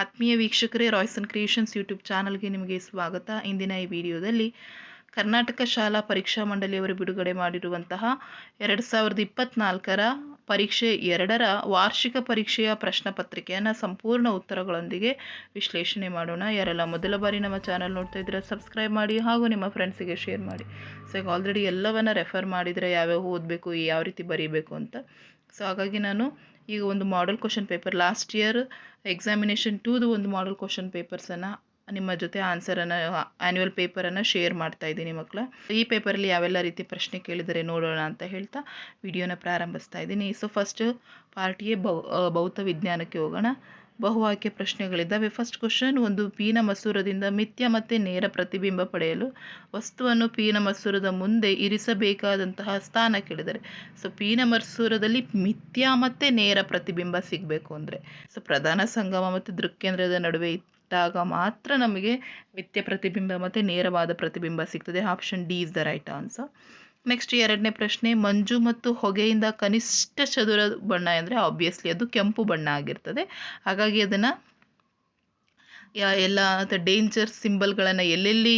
ಆತ್ಮೀಯ ವೀಕ್ಷಕರೇ Royson creations YouTube ಚಾನಲ್ಗೆ ನಿಮಗೆ ಸ್ವಾಗತ. ಇಂದಿನ ಈ ವಿಡಿಯೋದಲ್ಲಿ ಕರ್ನಾಟಕ ಶಾಲಾ ಪರೀಕ್ಷಾ ಮಂಡಳಿಯವರು ಬಿಡುಗಡೆ ಮಾಡಿರುವಂತಹ ಎರಡು ಸಾವಿರದ ಇಪ್ಪತ್ತ್ನಾಲ್ಕರ ಪರೀಕ್ಷೆ ಎರಡರ ವಾರ್ಷಿಕ ಪರೀಕ್ಷೆಯ ಪ್ರಶ್ನೆ ಪತ್ರಿಕೆಯನ್ನು ಸಂಪೂರ್ಣ ಉತ್ತರಗಳೊಂದಿಗೆ ವಿಶ್ಲೇಷಣೆ ಮಾಡೋಣ. ಯಾರೆಲ್ಲ ಮೊದಲ ಬಾರಿ ನಮ್ಮ ಚಾನಲ್ ನೋಡ್ತಾ ಇದ್ದೀರಾ ಸಬ್ಸ್ಕ್ರೈಬ್ ಮಾಡಿ ಹಾಗೂ ನಿಮ್ಮ ಫ್ರೆಂಡ್ಸಿಗೆ ಶೇರ್ ಮಾಡಿ. ಸೊ ಈಗ ಆಲ್ರೆಡಿ ಎಲ್ಲವನ್ನು ರೆಫರ್ ಮಾಡಿದರೆ ಯಾವ್ಯಾವ ಓದಬೇಕು, ಯಾವ ರೀತಿ ಬರೀಬೇಕು ಅಂತ. ಸೊ ಹಾಗಾಗಿ ನಾನು ಈಗ ಒಂದು model question paper last year examination ಟೂದು ಒಂದು ಮಾಡಲ್ ಕ್ವಶನ್ ಪೇಪರ್ಸನ್ನು ನಿಮ್ಮ ಜೊತೆ ಆನ್ಸರನ್ನು ಆ್ಯನ್ಯುವಲ್ ಪೇಪರನ್ನು ಶೇರ್ ಮಾಡ್ತಾ ಇದ್ದೀನಿ ಮಕ್ಕಳ ಈ ಪೇಪರಲ್ಲಿ ಯಾವೆಲ್ಲ ರೀತಿ ಪ್ರಶ್ನೆ ಕೇಳಿದರೆ ನೋಡೋಣ ಅಂತ ಹೇಳ್ತಾ ವಿಡಿಯೋನ ಪ್ರಾರಂಭಿಸ್ತಾ ಇದ್ದೀನಿ. ಸೊ ಫಸ್ಟ್ ಪಾರ್ಟಿಯೇ ಭೌ ಭೌತ ವಿಜ್ಞಾನಕ್ಕೆ ಹೋಗೋಣ. ಬಹುವಾಕ್ಯ ಪ್ರಶ್ನೆಗಳಿದ್ದಾವೆ. ಫಸ್ಟ್ ಕ್ವಶನ್ ಒಂದು ಪೀನ ಮಸೂರದಿಂದ ಮಿಥ್ಯ ಮತ್ತು ನೇರ ಪ್ರತಿಬಿಂಬ ಪಡೆಯಲು ವಸ್ತುವನ್ನು ಪೀನ ಮಸೂರದ ಮುಂದೆ ಇರಿಸಬೇಕಾದಂತಹ ಸ್ಥಾನ ಕೇಳಿದರೆ ಸೊ ಪೀನ ಮಸೂರದಲ್ಲಿ ಮಿಥ್ಯ ಮತ್ತು ನೇರ ಪ್ರತಿಬಿಂಬ ಸಿಗಬೇಕು ಅಂದರೆ ಸೊ ಪ್ರಧಾನ ಸಂಗಮ ಮತ್ತು ದೃಕ್ಕೇಂದ್ರದ ನಡುವೆ ಇಟ್ಟಾಗ ಮಾತ್ರ ನಮಗೆ ಮಿಥ್ಯ ಪ್ರತಿಬಿಂಬ ಮತ್ತು ನೇರವಾದ ಪ್ರತಿಬಿಂಬ ಸಿಗ್ತದೆ. Option D is the right answer next ಎರಡನೇ ಪ್ರಶ್ನೆ, ಮಂಜು ಮತ್ತು ಹೊಗೆಯಿಂದ ಕನಿಷ್ಠ ಚದುರ ಬಣ್ಣ ಅಂದರೆ ಆಬ್ವಿಯಸ್ಲಿ ಅದು ಕೆಂಪು ಬಣ್ಣ ಆಗಿರ್ತದೆ. ಹಾಗಾಗಿ ಅದನ್ನು ಎಲ್ಲ ಡೇಂಜರ್ ಸಿಂಬಲ್ಗಳನ್ನು ಎಲ್ಲೆಲ್ಲಿ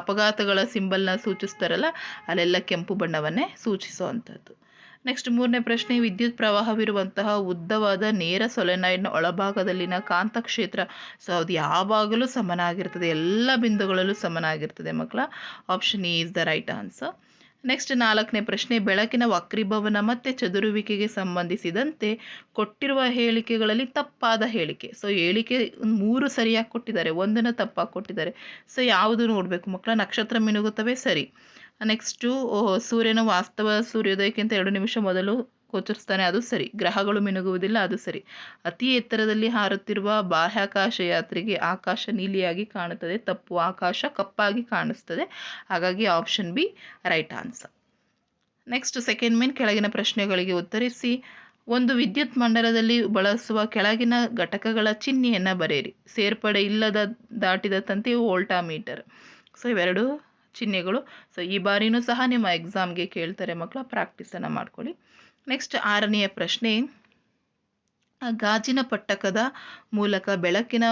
ಅಪಘಾತಗಳ ಸಿಂಬಲ್ನ ಸೂಚಿಸ್ತಾರಲ್ಲ, ಅಲ್ಲೆಲ್ಲ ಕೆಂಪು ಬಣ್ಣವನ್ನೇ ಸೂಚಿಸುವಂಥದ್ದು. ನೆಕ್ಸ್ಟ್ ಮೂರನೇ ಪ್ರಶ್ನೆ, ವಿದ್ಯುತ್ ಪ್ರವಾಹವಿರುವಂತಹ ಉದ್ದವಾದ ನೇರ ಸೊಲೆನಾಯ್ಡ್ನ ಒಳಭಾಗದಲ್ಲಿನ ಕಾಂತಕ್ಷೇತ್ರ ಸೊ ಅದು ಯಾವಾಗಲೂ ಸಮನಾಗಿರ್ತದೆ, ಎಲ್ಲ ಬಿಂದುಗಳಲ್ಲೂ ಸಮನಾಗಿರ್ತದೆ ಮಕ್ಕಳ. Option E is the right answer next ನಾಲ್ಕನೇ ಪ್ರಶ್ನೆ, ಬೆಳಕಿನ ವಕ್ರೀಭವನ ಮತ್ತು ಚದುರುವಿಕೆಗೆ ಸಂಬಂಧಿಸಿದಂತೆ ಕೊಟ್ಟಿರುವ ಹೇಳಿಕೆಗಳಲ್ಲಿ ತಪ್ಪಾದ ಹೇಳಿಕೆ. ಸೊ ಹೇಳಿಕೆ ಮೂರು ಸರಿಯಾಗಿ ಕೊಟ್ಟಿದ್ದಾರೆ, ಒಂದನ್ನು ತಪ್ಪಾಗಿ ಕೊಟ್ಟಿದ್ದಾರೆ. ಸೊ ಯಾವುದು ನೋಡಬೇಕು ಮಕ್ಕಳ? ನಕ್ಷತ್ರ, ಮಿನುಗುತ್ತವೆ, ಸರಿ. ನೆಕ್ಸ್ಟು ಸೂರ್ಯನ ವಾಸ್ತವ, ಸೂರ್ಯೋದಯಕ್ಕಿಂತ ಎರಡು ನಿಮಿಷ ಮೊದಲು ಗೋಚರಿಸ್ತಾನೆ, ಅದು ಸರಿ. ಗ್ರಹಗಳು ಮಿನುಗುವುದಿಲ್ಲ, ಅದು ಸರಿ. ಅತಿ ಎತ್ತರದಲ್ಲಿ ಹಾರುತ್ತಿರುವ ಬಾಹ್ಯಾಕಾಶ ಯಾತ್ರೆಗೆ ಆಕಾಶ ನೀಲಿಯಾಗಿ ಕಾಣುತ್ತದೆ, ತಪ್ಪು ಆಕಾಶ ಕಪ್ಪಾಗಿ ಕಾಣಿಸ್ತದೆ. ಹಾಗಾಗಿ option B, right answer. Next, second main ಕೆಳಗಿನ ಪ್ರಶ್ನೆಗಳಿಗೆ ಉತ್ತರಿಸಿ. ಒಂದು ವಿದ್ಯುತ್ ಮಂಡಲದಲ್ಲಿ ಬಳಸುವ ಕೆಳಗಿನ ಘಟಕಗಳ ಚಿಹ್ನೆಯನ್ನು ಬರೆಯಿರಿ. ಸೇರ್ಪಡೆ ಇಲ್ಲದ ದಾಟಿದ ತಂತಿ ವೋಲ್ಟಾಮೀಟರ್. ಸೊ, ಇವೆರಡು ಚಿಹ್ನೆಗಳು. ಸೊ, ಈ ಬಾರಿನೂ ಸಹ ನಿಮ್ಮ ಎಕ್ಸಾಮ್ಗೆ ಕೇಳ್ತಾರೆ ಮಕ್ಕಳ ಪ್ರಾಕ್ಟೀಸನ್ನು ಮಾಡ್ಕೊಳ್ಳಿ. ನೆಕ್ಸ್ಟ್ ಆರನೆಯ ಪ್ರಶ್ನೆ ಗಾಜಿನ ಪಟ್ಟಕದ ಮೂಲಕ ಬೆಳಕಿನ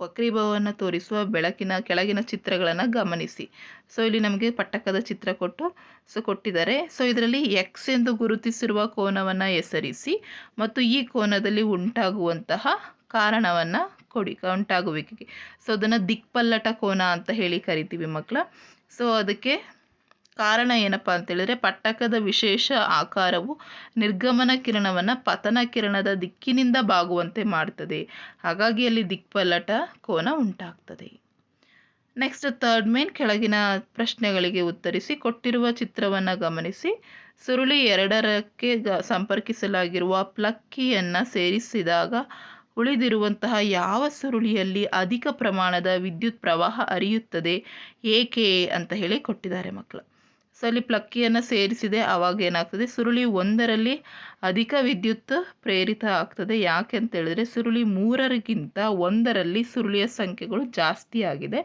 ವಕ್ರೀಭವವನ್ನು ತೋರಿಸುವ ಬೆಳಕಿನ ಕೆಳಗಿನ ಚಿತ್ರಗಳನ್ನು ಗಮನಿಸಿ. ಸೊ ಇಲ್ಲಿ ನಮಗೆ ಪಟ್ಟಕದ ಚಿತ್ರ ಕೊಟ್ಟು ಸೊ ಕೊಟ್ಟಿದ್ದಾರೆ. ಸೊ ಇದರಲ್ಲಿ ಎಕ್ಸ್ ಎಂದು ಗುರುತಿಸಿರುವ ಕೋನವನ್ನು ಹೆಸರಿಸಿ ಮತ್ತು ಈ ಕೋನದಲ್ಲಿ ಉಂಟಾಗುವಂತಹ ಕಾರಣವನ್ನು ಕೊಡಿ, ಉಂಟಾಗುವಿಕೆಗೆ. ಸೊ ಅದನ್ನು ದಿಕ್ಪಲ್ಲಟ ಕೋನ ಅಂತ ಹೇಳಿ ಕರಿತೀವಿ ಮಕ್ಕಳ ಸೊ ಅದಕ್ಕೆ ಕಾರಣ ಏನಪ್ಪ ಅಂತ ಹೇಳಿದ್ರೆ ಪಟ್ಟಕದ ವಿಶೇಷ ಆಕಾರವು ನಿರ್ಗಮನ ಕಿರಣವನ್ನು ಪತನ ಕಿರಣದ ದಿಕ್ಕಿನಿಂದ ಬಾಗುವಂತೆ ಮಾಡ್ತದೆ. ಹಾಗಾಗಿ ಅಲ್ಲಿ ದಿಕ್ಪಲ್ಲಟ ಕೋನ ಉಂಟಾಗ್ತದೆ. ನೆಕ್ಸ್ಟ್ ಥರ್ಡ್ ಮೇನ್ ಕೆಳಗಿನ ಪ್ರಶ್ನೆಗಳಿಗೆ ಉತ್ತರಿಸಿ ಕೊಟ್ಟಿರುವ ಚಿತ್ರವನ್ನು ಗಮನಿಸಿ. ಸುರುಳಿ ಎರಡರಕ್ಕೆ ಸಂಪರ್ಕಿಸಲಾಗಿರುವ ಪ್ಲಕ್ಕಿಯನ್ನು ಸೇರಿಸಿದಾಗ ಉಳಿದಿರುವಂತಹ ಯಾವ ಸುರುಳಿಯಲ್ಲಿ ಅಧಿಕ ಪ್ರಮಾಣದ ವಿದ್ಯುತ್ ಪ್ರವಾಹ ಹರಿಯುತ್ತದೆ, ಏಕೆ ಅಂತ ಹೇಳಿ ಕೊಟ್ಟಿದ್ದಾರೆ ಮಕ್ಕಳು ಸೊ ಅಲ್ಲಿ ಪ್ಲಕ್ಕಿಯನ್ನು ಸೇರಿಸಿದೆ ಆವಾಗ ಏನಾಗ್ತದೆ? ಸುರುಳಿ ಒಂದರಲ್ಲಿ ಅಧಿಕ ವಿದ್ಯುತ್ ಪ್ರೇರಿತ ಆಗ್ತದೆ. ಯಾಕೆ ಅಂತ ಹೇಳಿದ್ರೆ ಸುರುಳಿ ಮೂರರಿಗಿಂತ ಒಂದರಲ್ಲಿ ಸುರುಳಿಯ ಸಂಖ್ಯೆಗಳು ಜಾಸ್ತಿ ಆಗಿದೆ.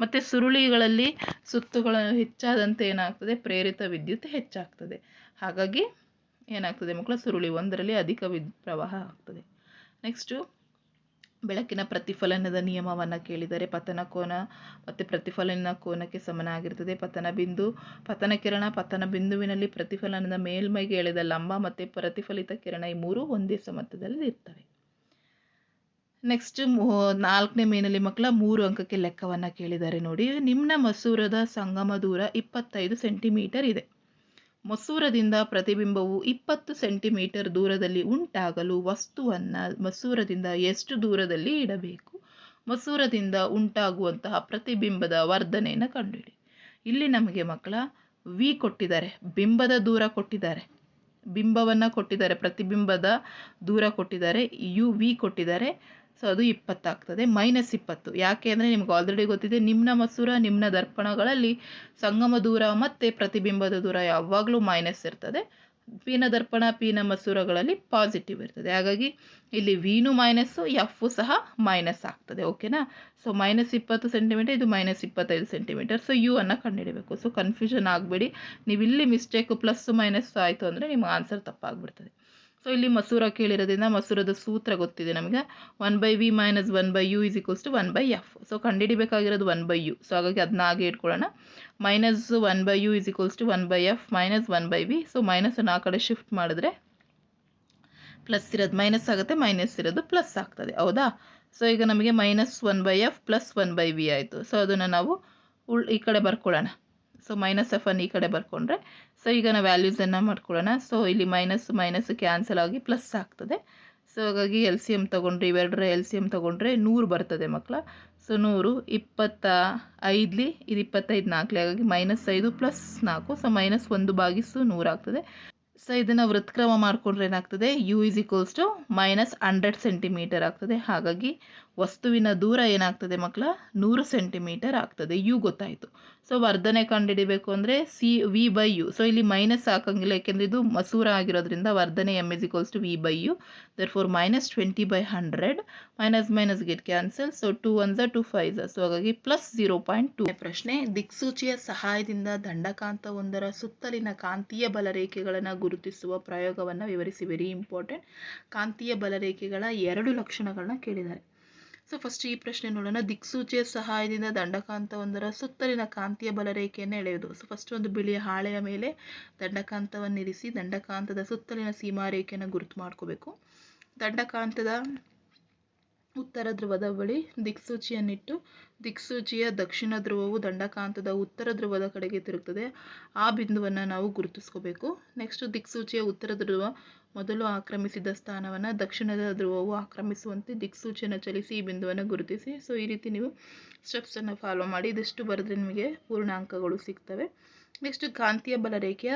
ಮತ್ತು ಸುರುಳಿಗಳಲ್ಲಿ ಸುತ್ತುಗಳು ಹೆಚ್ಚಾದಂತೆ ಏನಾಗ್ತದೆ? ಪ್ರೇರಿತ ವಿದ್ಯುತ್ ಹೆಚ್ಚಾಗ್ತದೆ. ಹಾಗಾಗಿ ಏನಾಗ್ತದೆ ಮಕ್ಕಳು? ಸುರುಳಿ ಒಂದರಲ್ಲಿ ಅಧಿಕ ವಿದ್ಯುತ್ ಪ್ರವಾಹ ಆಗ್ತದೆ. ನೆಕ್ಸ್ಟು ಬೆಳಕಿನ ಪ್ರತಿಫಲನದ ನಿಯಮವನ್ನು ಕೇಳಿದರೆ ಪತನ ಕೋನ ಮತ್ತು ಪ್ರತಿಫಲನ ಕೋನಕ್ಕೆ ಸಮನಾಗಿರುತ್ತದೆ ಪತನ ಬಿಂದು, ಪತನ ಕಿರಣ, ಪತನ ಬಿಂದುವಿನಲ್ಲಿ ಪ್ರತಿಫಲನದ ಮೇಲ್ಮೈಗೆ ಎಳೆದ ಲಂಬ ಮತ್ತು ಪ್ರತಿಫಲಿತ ಕಿರಣ ಈ ಮೂರು ಒಂದೇ ಸಮತದಲ್ಲಿ ಇರ್ತವೆ. ನೆಕ್ಸ್ಟ್ ನಾಲ್ಕನೇ ಮೇನಲ್ಲಿ ಮಕ್ಕಳ ಮೂರು ಅಂಕಕ್ಕೆ ಲೆಕ್ಕವನ್ನು ಕೇಳಿದ್ದಾರೆ ನೋಡಿ, ನಿಮ್ನ ಮಸೂರದ ಸಂಗಮ ದೂರ ಇಪ್ಪತ್ತೈದು ಸೆಂಟಿಮೀಟರ್ ಇದೆ. ಮಸೂರದಿಂದ ಪ್ರತಿಬಿಂಬವು ಇಪ್ಪತ್ತು ಸೆಂಟಿಮೀಟರ್ ದೂರದಲ್ಲಿ ಉಂಟಾಗಲು ವಸ್ತುವನ್ನು ಮಸೂರದಿಂದ ಎಷ್ಟು ದೂರದಲ್ಲಿ ಇಡಬೇಕು? ಮಸೂರದಿಂದ ಉಂಟಾಗುವಂತಹ ಪ್ರತಿಬಿಂಬದ ವರ್ಧನೆಯನ್ನು ಕಂಡುಹಿಡಿ. ಇಲ್ಲಿ ನಮಗೆ ಮಕ್ಕಳ, ವಿ ಕೊಟ್ಟಿದ್ದಾರೆ, ಬಿಂಬದ ದೂರ ಕೊಟ್ಟಿದ್ದಾರೆ. ಬಿಂಬವನ್ನು ಕೊಟ್ಟಿದ್ದಾರೆ, ಪ್ರತಿಬಿಂಬದ ದೂರ ಕೊಟ್ಟಿದ್ದಾರೆ, ಯು, ವಿ ಕೊಟ್ಟಿದ್ದಾರೆ. ಸೊ ಅದು ಇಪ್ಪತ್ತಾಗ್ತದೆ, ಮೈನಸ್ ಇಪ್ಪತ್ತು. ಯಾಕೆ ಅಂದರೆ ನಿಮ್ಗೆ ಆಲ್ರೆಡಿ ಗೊತ್ತಿದೆ, ನಿಮ್ನ ಮಸೂರ, ನಿಮ್ನ ದರ್ಪಣಗಳಲ್ಲಿ ಸಂಗಮ ದೂರ ಮತ್ತು ಪ್ರತಿಬಿಂಬದ ದೂರ ಯಾವಾಗಲೂ ಮೈನಸ್ ಇರ್ತದೆ. ಪೀನ ದರ್ಪಣ, ಪೀನ ಮಸೂರಗಳಲ್ಲಿ ಪಾಸಿಟಿವ್ ಇರ್ತದೆ. ಹಾಗಾಗಿ ಇಲ್ಲಿ ವಿನು ಮೈನಸ್ಸು ಎಫು ಸಹ ಮೈನಸ್ ಆಗ್ತದೆ ಓಕೆನಾ ಸೊ ಮೈನಸ್ ಇಪ್ಪತ್ತು ಸೆಂಟಿಮೀಟರ್ ಇದು ಮೈನಸ್ ಇಪ್ಪತ್ತೈದು ಸೆಂಟಿಮೀಟರ್ ಸೊ ಯು ಅನ್ನು ಕಂಡುಹಿಡಬೇಕು. ಸೊ ಕನ್ಫ್ಯೂಷನ್ ಆಗಬೇಡಿ. ನೀವು ಇಲ್ಲಿ ಮಿಸ್ಟೇಕು ಪ್ಲಸ್ ಮೈನಸ್ಸು ಆಯಿತು ಅಂದರೆ ನಿಮ್ಮ ಆನ್ಸರ್ ತಪ್ಪಾಗ್ಬಿಡ್ತದೆ. ಸೊ ಇಲ್ಲಿ ಮಸೂರ ಕೇಳಿರೋದ್ರಿಂದ ಮಸೂರದ ಸೂತ್ರ ಗೊತ್ತಿದೆ ನಮಗೆ. One by V minus one by U is equals to one by F so ಕಂಡುಹಿಡಿಬೇಕಾಗಿರೋದು one by U so ಹಾಗಾಗಿ ಅದನ್ನ ಹಾಗೆ ಇಟ್ಕೊಳ್ಳೋಣ. Minus one by U is equals to one by F minus one by V so ಮೈನಸನ್ನು ಆ ಕಡೆ shift ಮಾಡಿದ್ರೆ plus ಇರೋದು minus ಆಗುತ್ತೆ minus ಇರೋದು ಪ್ಲಸ್ ಆಗ್ತದೆ. ಹೌದಾ? ಸೊ ಈಗ ನಮಗೆ minus one by F plus one by V ಆಯಿತು. ಸೊ ಅದನ್ನು ನಾವು ಉಳ್ ಈ ಕಡೆ ಬರ್ಕೊಳ್ಳೋಣ. ಸೊ ಮೈನಸ್ ಎಫನ್ನು ಈ ಕಡೆ ಬರ್ಕೊಂಡ್ರೆ ಸೊ ಈಗ ನಾವು ವ್ಯಾಲ್ಯೂಸನ್ನು ಮಾಡ್ಕೊಳ್ಳೋಣ. ಸೊ ಇಲ್ಲಿ ಮೈನಸ್ ಮೈನಸ್ ಕ್ಯಾನ್ಸಲ್ ಆಗಿ ಪ್ಲಸ್ ಆಗ್ತದೆ. ಸೊ ಹಾಗಾಗಿ ಎಲ್ ಸಿ ಎಂ ತೊಗೊಂಡ್ರೆ, ಇವೆರಡರ ಎಲ್ ಸಿ ಎಂ ತೊಗೊಂಡ್ರೆ ನೂರು ಬರ್ತದೆ ಮಕ್ಕಳ. ಸೊ ನೂರು, ಇಪ್ಪತ್ತ ಐದ್ಲಿ, ಇದು ಇಪ್ಪತ್ತೈದು ನಾಲ್ಕಲಿ, ಹಾಗಾಗಿ ಮೈನಸ್ ಐದು ಪ್ಲಸ್ ನಾಲ್ಕು. ಸೊ ಮೈನಸ್ ಒಂದು ಬಾಗಿಸು ನೂರು ಆಗ್ತದೆ. ಸೊ ಇದನ್ನು ವೃತ್ಕ್ರಮ ಮಾಡಿಕೊಂಡ್ರೆ ಏನಾಗ್ತದೆ? U is equals to minus hundred centimetre ಆಗ್ತದೆ. ಹಾಗಾಗಿ ವಸ್ತುವಿನ ದೂರ ಏನಾಗ್ತದೆ ಮಕ್ಕಳ? ನೂರು ಸೆಂಟಿಮೀಟರ್ ಆಗ್ತದೆ. ಯು ಗೊತ್ತಾಯಿತು. ಸೊ ವರ್ಧನೆ ಕಂಡುಹಿಡಿಬೇಕು ಅಂದರೆ C V by U so ಇಲ್ಲಿ ಮೈನಸ್ ಹಾಕಂಗಿಲ್ಲ, ಯಾಕೆಂದರೆ ಇದು ಮಸೂರ ಆಗಿರೋದ್ರಿಂದ ವರ್ಧನೆ M is equals to V by U therefore minus twenty by hundred minus minus get cancel so two one ಝ two five so ಹಾಗಾಗಿ ಪ್ಲಸ್ ಜೀರೋ ಪಾಯಿಂಟ್ ಟು ಪ್ರಶ್ನೆ, ದಿಕ್ಸೂಚಿಯ ಸಹಾಯದಿಂದ ದಂಡಕಾಂತವೊಂದರ ಸುತ್ತಲಿನ ಕಾಂತೀಯ ಬಲರೇಖೆಗಳನ್ನು ಗುರುತಿಸುವ ಪ್ರಯೋಗವನ್ನು ವಿವರಿಸಿ. ವೆರಿ ಇಂಪಾರ್ಟೆಂಟ್ ಕಾಂತೀಯ ಬಲರೇಖೆಗಳ ಎರಡು ಲಕ್ಷಣಗಳನ್ನ ಕೇಳಿದ್ದಾರೆ. ಸೊ ಫಸ್ಟ್ ಈ ಪ್ರಶ್ನೆ ನೋಡೋಣ. ದಿಕ್ಸೂಚಿಯ ಸಹಾಯದಿಂದ ದಂಡಕಾಂತವೊಂದರ ಸುತ್ತಲಿನ ಕಾಂತಿಯ ಬಲರೇಖೆಯನ್ನು ಎಳೆಯುವುದು. ಸೊ ಫಸ್ಟ್ ಒಂದು ಬಿಳಿಯ ಹಾಳೆಯ ಮೇಲೆ ದಂಡಕಾಂತವನ್ನು ಇರಿಸಿ ದಂಡಕಾಂತದ ಸುತ್ತಲಿನ ಸೀಮಾರೇಖೆಯನ್ನು ಗುರುತು ಮಾಡ್ಕೋಬೇಕು. ದಂಡಕಾಂತದ ಉತ್ತರ ಧ್ರುವದ ಬಳಿ ದಿಕ್ಸೂಚಿಯನ್ನಿಟ್ಟು ದಿಕ್ಸೂಚಿಯ ದಕ್ಷಿಣ ಧ್ರುವವು ದಂಡಕಾಂತದ ಉತ್ತರ ಧ್ರುವದ ಕಡೆಗೆ ತಿರುಗ್ತದೆ. ಆ ಬಿಂದುವನ್ನು ನಾವು ಗುರುತಿಸ್ಕೋಬೇಕು. ನೆಕ್ಸ್ಟ್ ದಿಕ್ಸೂಚಿಯ ಉತ್ತರ ಧ್ರುವ ಮೊದಲು ಆಕ್ರಮಿಸಿದ ಸ್ಥಾನವನ್ನು ದಕ್ಷಿಣದ ಧ್ರುವವು ಆಕ್ರಮಿಸುವಂತೆ ದಿಕ್ಸೂಚಿಯನ್ನು ಚಲಿಸಿ ಈ ಬಿಂದುವನ್ನು ಗುರುತಿಸಿ. ಸೊ ಈ ರೀತಿ ನೀವು ಸ್ಟೆಪ್ಸನ್ನು ಫಾಲೋ ಮಾಡಿ. ಇದಿಷ್ಟು ಬರೆದ್ರೆ ನಿಮಗೆ ಪೂರ್ಣಾಂಕಗಳು ಸಿಗ್ತವೆ. ನೆಕ್ಸ್ಟ್ ಕಾಂತೀಯ ಬಲರೇಖೆಯ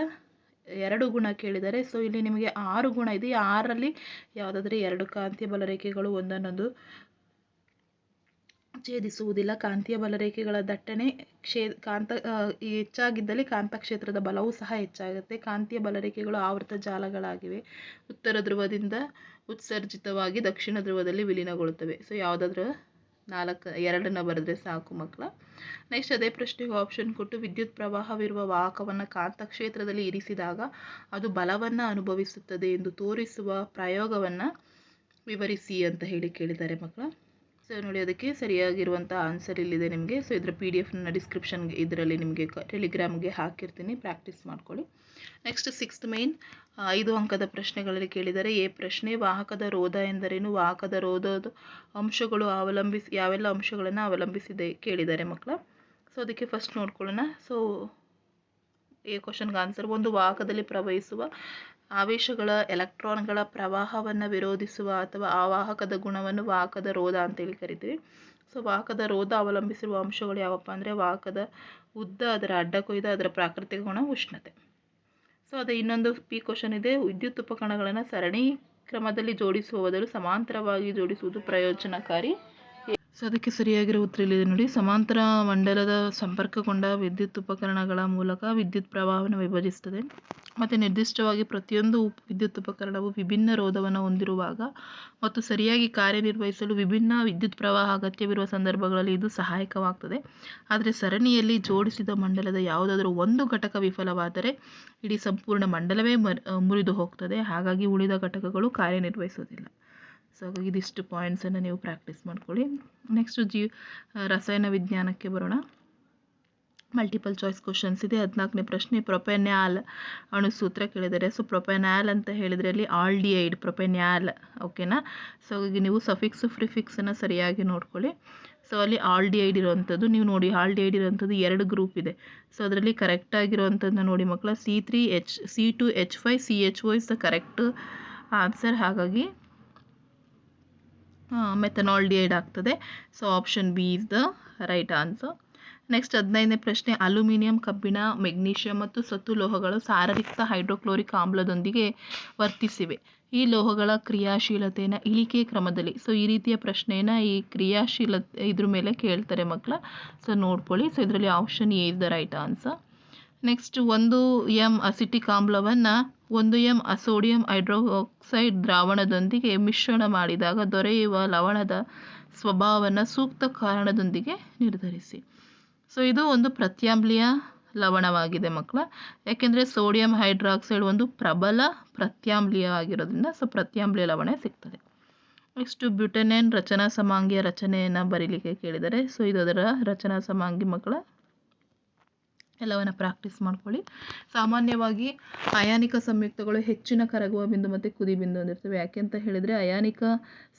ಎರಡು ಗುಣ ಕೇಳಿದ್ದಾರೆ ಸೊ ಇಲ್ಲಿ ನಿಮಗೆ ಆರು ಗುಣ ಇದೆ. ಆರಲ್ಲಿ ಯಾವುದಾದ್ರೂ ಎರಡು ಕಾಂತೀಯ ಬಲರೇಖೆಗಳು ಒಂದನ್ನೊಂದು ಛೇದಿಸುವುದಿಲ್ಲ. ಕಾಂತೀಯ ಬಲರೇಖೆಗಳ ದಟ್ಟಣೆ ಕ್ಷೇ, ಕಾಂತ ಹೆಚ್ಚಾಗಿದ್ದಲ್ಲಿ ಕಾಂತಕ್ಷೇತ್ರದ ಬಲವೂ ಸಹ ಹೆಚ್ಚಾಗುತ್ತೆ. ಕಾಂತೀಯ ಬಲರೇಖೆಗಳು ಆವೃತ ಜಾಲಗಳಾಗಿವೆ. ಉತ್ತರ ಧ್ರುವದಿಂದ ಉತ್ಸರ್ಜಿತವಾಗಿ ದಕ್ಷಿಣ ಧ್ರುವದಲ್ಲಿ ವಿಲೀನಗೊಳ್ಳುತ್ತವೆ. ಸೊ ಯಾವುದಾದ್ರೂ ನಾಲ್ಕು, ಎರಡನ್ನ ಬರೆದ್ರೆ ಸಾಕು ಮಕ್ಕಳ. ನೆಕ್ಸ್ಟ್ ಅದೇ ಪ್ರಶ್ನೆಗೆ ಆಪ್ಷನ್ ಕೊಟ್ಟು ವಿದ್ಯುತ್ ಪ್ರವಾಹವಿರುವ ವಾಹಕವನ್ನು ಕಾಂತಕ್ಷೇತ್ರದಲ್ಲಿ ಇರಿಸಿದಾಗ ಅದು ಬಲವನ್ನು ಅನುಭವಿಸುತ್ತದೆ ಎಂದು ತೋರಿಸುವ ಪ್ರಯೋಗವನ್ನು ವಿವರಿಸಿ ಅಂತ ಹೇಳಿ ಕೇಳಿದ್ದಾರೆ ಮಕ್ಕಳ. ಸೊ ನೋಡಿ ಅದಕ್ಕೆ ಸರಿಯಾಗಿರುವಂಥ ಆನ್ಸರ್ ಇಲ್ಲಿದೆ ನಿಮಗೆ. ಸೊ ಇದರ ಪಿ ಡಿ ಎಫ್ನ ಡಿಸ್ಕ್ರಿಪ್ಷನ್ಗೆ ಇದರಲ್ಲಿ ನಿಮಗೆ ಟೆಲಿಗ್ರಾಮ್ಗೆ ಹಾಕಿರ್ತೀನಿ. ಪ್ರಾಕ್ಟೀಸ್ ಮಾಡ್ಕೊಳ್ಳಿ. ನೆಕ್ಸ್ಟ್ ಸಿಕ್ಸ್ತ್ ಮೈನ್ ಐದು ಅಂಕದ ಪ್ರಶ್ನೆಗಳಲ್ಲಿ ಕೇಳಿದರೆ, ಎ ಪ್ರಶ್ನೆ, ವಾಹಕದ ರೋಧ ಎಂದರೇನು? ವಾಹಕದ ರೋಧದ ಅಂಶಗಳು ಅವಲಂಬಿಸಿ, ಯಾವೆಲ್ಲ ಅಂಶಗಳನ್ನು ಅವಲಂಬಿಸಿದೆ ಕೇಳಿದ್ದಾರೆ ಮಕ್ಕಳ. ಸೊ ಅದಕ್ಕೆ ಫಸ್ಟ್ ನೋಡ್ಕೊಳ್ಳೋಣ. ಸೊ ಎ ಕ್ವಶನ್ಗೆ ಆನ್ಸರ್ ಒಂದು ವಾಹಕದಲ್ಲಿ ಪ್ರವಹಿಸುವ ಆವೇಶಗಳ ಎಲೆಕ್ಟ್ರಾನ್ಗಳ ಪ್ರವಾಹವನ್ನು ವಿರೋಧಿಸುವ ಅಥವಾ ಅವಾಹಕದ ವಾಹಕದ ಗುಣವನ್ನು ವಾಹಕದ ರೋಧ ಅಂತೇಳಿ ಕರಿತೀವಿ. ಸೊ ವಾಹಕದ ರೋಧ ಅವಲಂಬಿಸಿರುವ ಅಂಶಗಳು ಯಾವಪ್ಪ ಅಂದರೆ ವಾಹಕದ ಉದ್ದ, ಅದರ ಅಡ್ಡ ಕೊಯ್ದ, ಅದರ ಪ್ರಾಕೃತಿಕ ಗುಣ, ಉಷ್ಣತೆ. ಸೊ ಅದೇ ಇನ್ನೊಂದು ಪಿ ಕ್ವಶನ್ ಇದೆ. ವಿದ್ಯುತ್ ಉಪಕರಣಗಳನ್ನು ಸರಣಿ ಕ್ರಮದಲ್ಲಿ ಜೋಡಿಸುವ ಬದಲು ಸಮಾಂತರವಾಗಿ ಜೋಡಿಸುವುದು ಪ್ರಯೋಜನಕಾರಿ? ಸೊ ಅದಕ್ಕೆ ಸರಿಯಾಗಿರೋ ಉತ್ತರ ಇಲ್ಲಿದೆ ನೋಡಿ. ಸಮಾಂತರ ಮಂಡಲದ ಸಂಪರ್ಕಗೊಂಡ ವಿದ್ಯುತ್ ಉಪಕರಣಗಳ ಮೂಲಕ ವಿದ್ಯುತ್ ಪ್ರವಾಹವನ್ನು ವಿಭಜಿಸುತ್ತದೆ ಮತ್ತು ನಿರ್ದಿಷ್ಟವಾಗಿ ಪ್ರತಿಯೊಂದು ಉಪ್ ವಿದ್ಯುತ್ ಉಪಕರಣವು ವಿಭಿನ್ನ ರೋಧವನ್ನು ಹೊಂದಿರುವಾಗ ಮತ್ತು ಸರಿಯಾಗಿ ಕಾರ್ಯನಿರ್ವಹಿಸಲು ವಿಭಿನ್ನ ವಿದ್ಯುತ್ ಪ್ರವಾಹ ಅಗತ್ಯವಿರುವ ಸಂದರ್ಭಗಳಲ್ಲಿ ಇದು ಸಹಾಯಕವಾಗ್ತದೆ. ಆದರೆ ಸರಣಿಯಲ್ಲಿ ಜೋಡಿಸಿದ ಮಂಡಲದ ಯಾವುದಾದರೂ ಒಂದು ಘಟಕ ವಿಫಲವಾದರೆ ಇಡೀ ಸಂಪೂರ್ಣ ಮಂಡಲವೇ ಮರ್ ಮುರಿದು ಹೋಗ್ತದೆ. ಹಾಗಾಗಿ ಉಳಿದ ಘಟಕಗಳು ಕಾರ್ಯನಿರ್ವಹಿಸೋದಿಲ್ಲ ಸೊ ಹಾಗಾಗಿ ಇದಿಷ್ಟು ಪಾಯಿಂಟ್ಸನ್ನು ನೀವು ಪ್ರಾಕ್ಟೀಸ್ ಮಾಡ್ಕೊಳ್ಳಿ. ನೆಕ್ಸ್ಟು ಜೀ ರಸಾಯನ ವಿಜ್ಞಾನಕ್ಕೆ ಬರೋಣ. ಮಲ್ಟಿಪಲ್ ಚಾಯ್ಸ್ ಕ್ವಶನ್ಸ್ ಇದೆ. ಹದಿನಾಲ್ಕನೇ ಪ್ರಶ್ನೆ ಪ್ರೊಪೆನ್ಯಾಲ್ ಅಣುಸೂತ್ರ ಕೇಳಿದ್ದಾರೆ ಸೊ ಪ್ರೊಪೆನ್ಯಾಲ್ ಅಂತ ಹೇಳಿದರೆ ಅಲ್ಲಿ ಐಡ್ ಪ್ರೊಪೆನ್ಯಾಲ್ ಓಕೆನಾ ಸೊ ಹಾಗಾಗಿ ನೀವು ಸಫಿಕ್ಸ್ ಫ್ರಿಫಿಕ್ಸನ್ನು ಸರಿಯಾಗಿ ನೋಡ್ಕೊಳ್ಳಿ. ಸೊ ಅಲ್ಲಿ ಆಲ್ಡಿಯೈಡ್ ಇರೋವಂಥದ್ದು, ನೀವು ನೋಡಿ ಆಲ್ಡಿಯೈಡ್ ಇರೋವಂಥದ್ದು ಎರಡು ಗ್ರೂಪ್ ಇದೆ. ಸೊ ಅದರಲ್ಲಿ ಕರೆಕ್ಟಾಗಿರೋವಂಥದ್ದನ್ನ ನೋಡಿ ಮಕ್ಕಳ C three H C two H five C H O is the correct answer ಹಾಗಾಗಿ ಮೆಥನಾಲ್ಡಿಯೈಡ್ ಆಗ್ತದೆ. So option B is the right answer next ಹದಿನೈದನೇ ಪ್ರಶ್ನೆ, ಅಲ್ಯೂಮಿನಿಯಂ ಕಬ್ಬಿಣ, ಮೆಗ್ನೀಷಿಯಂ ಮತ್ತು ಸತ್ತು ಲೋಹಗಳು ಸಾರರಿಕ್ತ ಹೈಡ್ರೋಕ್ಲೋರಿಕ್ ಆಮ್ಲದೊಂದಿಗೆ ವರ್ತಿಸಿವೆ. ಈ ಲೋಹಗಳ ಕ್ರಿಯಾಶೀಲತೆಯನ್ನು ಇಳಿಕೆ ಕ್ರಮದಲ್ಲಿ. ಸೊ ಈ ರೀತಿಯ ಪ್ರಶ್ನೆಯನ್ನು ಈ ಕ್ರಿಯಾಶೀಲತೆ ಇದ್ರ ಮೇಲೆ ಕೇಳ್ತಾರೆ ಮಕ್ಕಳ. ಸೊ ನೋಡ್ಕೊಳ್ಳಿ. ಸೊ ಇದರಲ್ಲಿ option A is the right answer next ಒಂದು ಎಂ ಅಸಿಟಿಕ್ ಆಮ್ಲವನ್ನು ಒಂದು ಎಂ ಅಸೋಡಿಯಂ ಹೈಡ್ರೋಕ್ಸೈಡ್ ದ್ರಾವಣದೊಂದಿಗೆ ಮಿಶ್ರಣ ಮಾಡಿದಾಗ ದೊರೆಯುವ ಲವಣದ ಸ್ವಭಾವವನ್ನು ಸೂಕ್ತ ಕಾರಣದೊಂದಿಗೆ ನಿರ್ಧರಿಸಿ. ಸೊ ಇದು ಒಂದು ಪ್ರತ್ಯಾಮ್ಲೀಯ ಲವಣವಾಗಿದೆ ಮಕ್ಕಳ. ಯಾಕೆಂದರೆ ಸೋಡಿಯಂ ಹೈಡ್ರಾಕ್ಸೈಡ್ ಒಂದು ಪ್ರಬಲ ಪ್ರತ್ಯಾಮ್ಲೀಯ ಆಗಿರೋದ್ರಿಂದ ಸೊ ಪ್ರತ್ಯಾಮ್ಲೀಯ ಲವಣ ಸಿಗ್ತದೆ. ನೆಕ್ಸ್ಟು ಬ್ಯೂಟೆನೇನ್ ರಚನಾ ಸಮಾಂಗಿಯ ರಚನೆಯನ್ನು ಬರೀಲಿಕ್ಕೆ ಕೇಳಿದರೆ ಸೊ ಇದು ಅದರ ರಚನಾ ಸಮಾಂಗಿ ಮಕ್ಕಳ. ಎಲ್ಲವನ್ನು ಪ್ರಾಕ್ಟೀಸ್ ಮಾಡ್ಕೊಳ್ಳಿ. ಸಾಮಾನ್ಯವಾಗಿ ಅಯಾನಿಕ ಸಂಯುಕ್ತಗಳು ಹೆಚ್ಚಿನ ಕರಗುವ ಬಿಂದು ಮತ್ತು ಕುದಿ ಬಿಂದು ಹೊಂದಿರ್ತವೆ. ಯಾಕೆಂತ ಹೇಳಿದರೆ ಅಯಾನಿಕ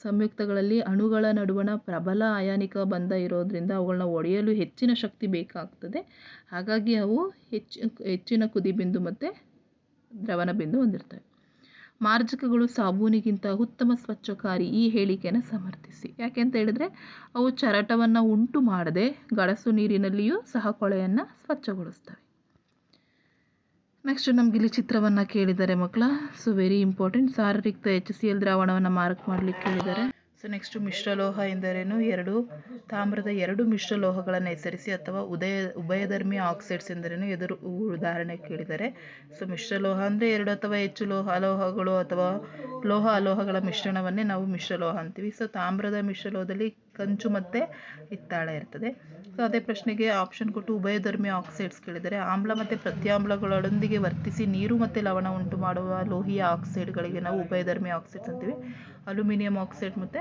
ಸಂಯುಕ್ತಗಳಲ್ಲಿ ಅಣುಗಳ ನಡುವಣ ಪ್ರಬಲ ಅಯಾನಿಕ ಬಂಧ ಇರೋದ್ರಿಂದ ಅವುಗಳನ್ನ ಒಡೆಯಲು ಹೆಚ್ಚಿನ ಶಕ್ತಿ ಬೇಕಾಗ್ತದೆ. ಹಾಗಾಗಿ ಅವು ಹೆಚ್ಚು, ಹೆಚ್ಚಿನ ಕುದಿ ಬಿಂದು ಮತ್ತು ದ್ರವಣ ಬಿಂದು ಹೊಂದಿರ್ತವೆ. ಮಾರ್ಜಕಗಳು ಸಾಬೂನಿಗಿಂತ ಉತ್ತಮ ಸ್ವಚ್ಛಕಾರಿ ಈ ಹೇಳಿಕೆಯನ್ನು ಸಮರ್ಥಿಸಿ. ಯಾಕೆಂತ ಹೇಳಿದ್ರೆ, ಅವು ಚರಟವನ್ನು ಉಂಟು ಮಾಡದೆ ಗಳಸು ನೀರಿನಲ್ಲಿಯೂ ಸಹ ಕೊಳೆಯನ್ನು ಸ್ವಚ್ಛಗೊಳಿಸ್ತವೆ. ನೆಕ್ಸ್ಟ್ ನಮ್ಗೆ ಇಲ್ಲಿ ಚಿತ್ರವನ್ನು ಕೇಳಿದ್ದಾರೆ ಮಕ್ಕಳ ಸೊ ವೆರಿ ಇಂಪಾರ್ಟೆಂಟ್ ಸಾರರಿಕ್ತ ಎಚ್ ಸಿ ಎಲ್ ದ್ರಾವಣವನ್ನು ಮಾರ್ಕ್ ಮಾಡಲಿಕ್ಕೆ ಕೇಳಿದ್ದಾರೆ ಸೊ ನೆಕ್ಸ್ಟ್ ಮಿಶ್ರಲೋಹ ಎಂದರೇನು? ಎರಡು ತಾಮ್ರದ ಎರಡು ಮಿಶ್ರಲೋಹಗಳನ್ನು ಹೆಸರಿಸಿ ಅಥವಾ ಉದಯ ಉಭಯಧರ್ಮಿ ಆಕ್ಸೈಡ್ಸ್ ಎಂದರೇನು? ಎದುರು ಉದಾಹರಣೆ ಕೇಳಿದ್ದಾರೆ ಸೊ ಮಿಶ್ರಲೋಹ ಅಂದರೆ ಎರಡು ಅಥವಾ ಹೆಚ್ಚು ಲೋಹ, ಅಲೋಹಗಳು ಅಥವಾ ಲೋಹ ಅಲೋಹಗಳ ಮಿಶ್ರಣವನ್ನೇ ನಾವು ಮಿಶ್ರಲೋಹ ಅಂತೀವಿ. ಸೊ ತಾಮ್ರದ ಮಿಶ್ರಲೋಹದಲ್ಲಿ ಕಂಚು ಮತ್ತು ಹಿತ್ತಾಳ ಇರ್ತದೆ. ಸೊ ಅದೇ ಪ್ರಶ್ನೆಗೆ ಆಪ್ಷನ್ ಕೊಟ್ಟು ಉಭಯಧರ್ಮಿ ಆಕ್ಸೈಡ್ಸ್ ಕೇಳಿದರೆ, ಆಮ್ಲ ಮತ್ತು ಪ್ರತ್ಯಾಮ್ಲಗಳೊಂದಿಗೆ ವರ್ತಿಸಿ ನೀರು ಮತ್ತು ಲವಣ ಉಂಟು ಮಾಡುವ ಲೋಹೀಯ ಆಕ್ಸೈಡ್ಗಳಿಗೆ ನಾವು ಉಭಯಧರ್ಮಿ ಆಕ್ಸೈಡ್ಸ್ ಅಂತೀವಿ. ಅಲ್ಯೂಮಿನಿಯಂ ಆಕ್ಸೈಡ್ ಮತ್ತು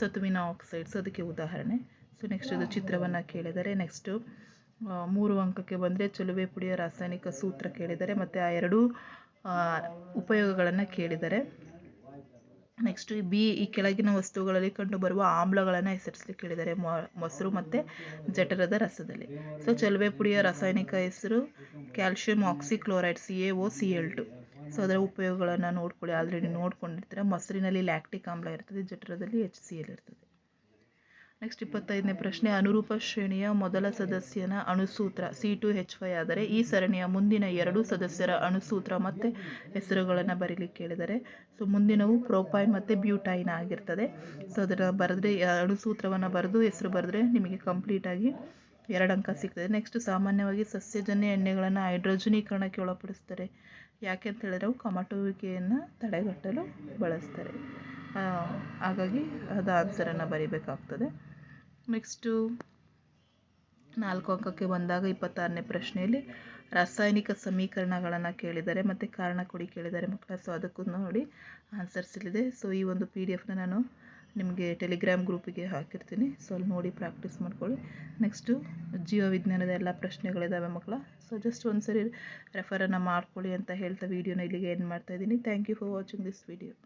ಸತುವಿನ ಆಕ್ಸೈಡ್ಸ್ ಅದಕ್ಕೆ ಉದಾಹರಣೆ. ಸೊ ನೆಕ್ಸ್ಟ್ ಇದು ಚಿತ್ರವನ್ನು ಕೇಳಿದರೆ ನೆಕ್ಸ್ಟು ಮೂರು ಅಂಕಕ್ಕೆ ಬಂದರೆ ಚಲುವೆ ಪುಡಿಯ ರಾಸಾಯನಿಕ ಸೂತ್ರ ಕೇಳಿದರೆ ಮತ್ತು ಆ ಎರಡೂ ಉಪಯೋಗಗಳನ್ನು ಕೇಳಿದ್ದಾರೆ ನೆಕ್ಸ್ಟ್ ಬಿ ಈ ಕೆಳಗಿನ ವಸ್ತುಗಳಲ್ಲಿ ಕಂಡುಬರುವ ಆಮ್ಲಗಳನ್ನು ಹೆಸರಿಸ್ಲಿಕ್ಕೆ ಕೇಳಿದ್ದಾರೆ ಮೊಸರು ಮತ್ತು ಜಠರದ ರಸದಲ್ಲಿ. ಸೊ ಚಲುವೆ ಪುಡಿಯ ರಾಸಾಯನಿಕ ಹೆಸರು calcium oxychloride C A O C L two so ಅದರ ಉಪಯೋಗಗಳನ್ನು ನೋಡ್ಕೊಳ್ಳಿ. ಆಲ್ರೆಡಿ ನೋಡ್ಕೊಂಡಿರ್ತೀರ, ಮೊಸರಿನಲ್ಲಿ ಲ್ಯಾಕ್ಟಿಕ್ ಆಮ್ಲ ಇರ್ತದೆ, ಜಠರದಲ್ಲಿ ಎಚ್ ಸಿ ಎಲ್ ಇರ್ತದೆ. ನೆಕ್ಸ್ಟ್ ಇಪ್ಪತ್ತೈದನೇ ಪ್ರಶ್ನೆ, ಅನುರೂಪ ಶ್ರೇಣಿಯ ಮೊದಲ ಸದಸ್ಯನ ಅಣುಸೂತ್ರ ಸಿ ಟು ಎಚ್ ಫೈ ಆದರೆ ಈ ಸರಣಿಯ ಮುಂದಿನ ಎರಡು ಸದಸ್ಯರ ಅಣುಸೂತ್ರ ಮತ್ತು ಹೆಸರುಗಳನ್ನು ಬರೀಲಿಕ್ಕೆ ಹೇಳಿದರೆ ಸೊ ಮುಂದಿನವು ಪ್ರೋಪೈನ್ ಮತ್ತು ಬ್ಯೂಟೈನ್ ಆಗಿರ್ತದೆ. ಸೊ ಅದರ ಬರೆದ್ರೆ ಅಣುಸೂತ್ರವನ್ನು ಬರೆದು ಹೆಸರು ಬರೆದ್ರೆ ನಿಮಗೆ ಕಂಪ್ಲೀಟಾಗಿ ಎರಡು ಅಂಕ ಸಿಗ್ತದೆ. ನೆಕ್ಸ್ಟ್ ಸಾಮಾನ್ಯವಾಗಿ ಸಸ್ಯಜನ್ಯ ಎಣ್ಣೆಗಳನ್ನು ಹೈಡ್ರೋಜನೀಕರಣಕ್ಕೆ ಒಳಪಡಿಸ್ತಾರೆ. ಯಾಕೆ ಅಂತ ಹೇಳಿದ್ರೆ ಅವು ಕಮಟುವಿಕೆಯನ್ನು ತಡೆಗಟ್ಟಲು ಬಳಸ್ತಾರೆ. ಹಾಗಾಗಿ ಅದು ಆನ್ಸರನ್ನು ಬರೀಬೇಕಾಗ್ತದೆ. ನೆಕ್ಸ್ಟು ನಾಲ್ಕು ಅಂಕಕ್ಕೆ ಬಂದಾಗ ಇಪ್ಪತ್ತಾರನೇ ಪ್ರಶ್ನೆಯಲ್ಲಿ ರಾಸಾಯನಿಕ ಸಮೀಕರಣಗಳನ್ನು ಕೇಳಿದ್ದಾರೆ ಮತ್ತು ಕಾರಣ ಕೊಡಿ ಕೇಳಿದ್ದಾರೆ ಮಕ್ಕಳ ಸೊ ಅದಕ್ಕೂ ನೋಡಿ ಆನ್ಸರ್ಸ್ ಇಲ್ಲಿದೆ. ಸೊ ಈ ಒಂದು ಪಿ ಡಿ ಎಫ್ನ ನಾನು ನಿಮಗೆ ಟೆಲಿಗ್ರಾಮ್ ಗ್ರೂಪಿಗೆ ಹಾಕಿರ್ತೀನಿ. ಸೊ ಅಲ್ಲಿ ನೋಡಿ ಪ್ರಾಕ್ಟೀಸ್ ಮಾಡ್ಕೊಳ್ಳಿ. ನೆಕ್ಸ್ಟು ಜೀವವಿಜ್ಞಾನದ ಎಲ್ಲ ಪ್ರಶ್ನೆಗಳಿದ್ದಾವೆ ಮಕ್ಕಳ. ಸೊ ಜಸ್ಟ್ ಒಂದ್ಸರಿ ರೆಫರನ್ನು ಮಾಡ್ಕೊಳ್ಳಿ ಅಂತ ಹೇಳ್ತಾ ವೀಡಿಯೋನ ಇಲ್ಲಿಗೆ ಏನು ಮಾಡ್ತಾಯಿದ್ದೀನಿ thank you for watching this video